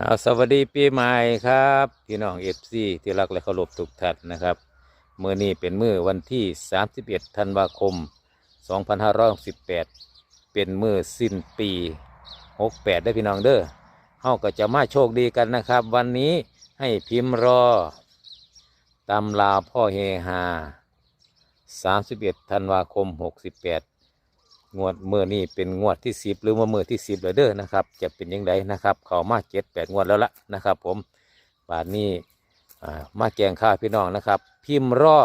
เอาสวัสดีปีใหม่ครับพี่น้องเอฟซีที่รักและเคารพทุกท่านนะครับมือนี้เป็นมือวันที่ 31 ธันวาคม 2568 เป็นมือสิ้นปี 68 ได้พี่น้องเด้อเฮาก็จะมาโชคดีกันนะครับ วันนี้ให้พิมพ์รอตำลาพ่อเฮฮา 31 ธันวาคม 68 งวดเมื่อนี้เป็นงวดที่สิบหรือว่ามือที่สิบเลยเด้อนะครับ จะเป็นยังไงนะครับ เขามาเจ็ดแปดงวดแล้วละนะครับ ผมบาทนี้มาแกงข้าวพี่น้องนะครับ พิมพ์รอ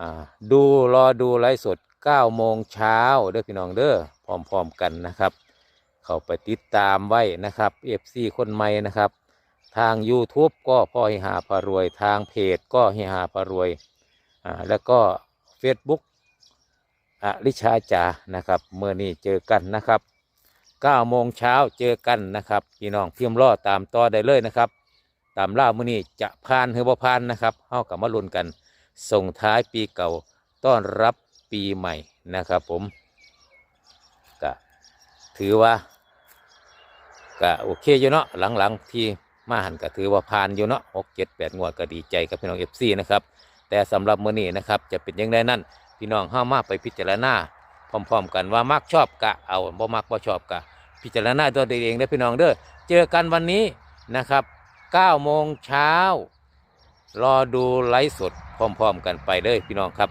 อดูรอดูไลฟ์สดเก้าโมงเช้าเด้อพี่น้องเด้อพร้อมๆกันนะครับ เข้าไปติดตามไว้นะครับเอฟซีคนใหม่นะครับ ทาง YouTube ก็พ่อให้หาพารวย ทางเพจก็ให้หาพารวยอ่าแล้วก็ Facebook อริชาจานะครับเมื่อนี้เจอกันนะครับ9โมงเช้าเจอกันนะครับพี่น้องพิมพ์รอตามต่อได้เลยนะครับ ตามล่ามื่อนี้จะผ่านหรือบ่ผ่านนะครับเฮากับมาลุนกัน ส่งท้ายปีเก่าต้อนรับปีใหม่นะครับ ผมก็ถือว่าก็โอเคอยู่เนาะหลังๆที่มาหันก็ถือว่าผ่านอยู่เนาะหกเจ็ดแปดงวดก็ดีใจกับพี่น้องเอฟซีนะครับแต่สำหรับมื้อนี้นะครับจะเป็นยังไงนั่น พี่น้องห้ามาไปพิจารณาพร้อม ๆ กันว่ามักชอบกะเอาบ่มักบ่ชอบกะ พิจารณาตัวเองเด้อพี่น้องเด้อเจอกันวันนี้นะครับ9โมงเช้ารอดูไลฟ์สดพร้อม ๆ กันไปเลยพี่น้องครับ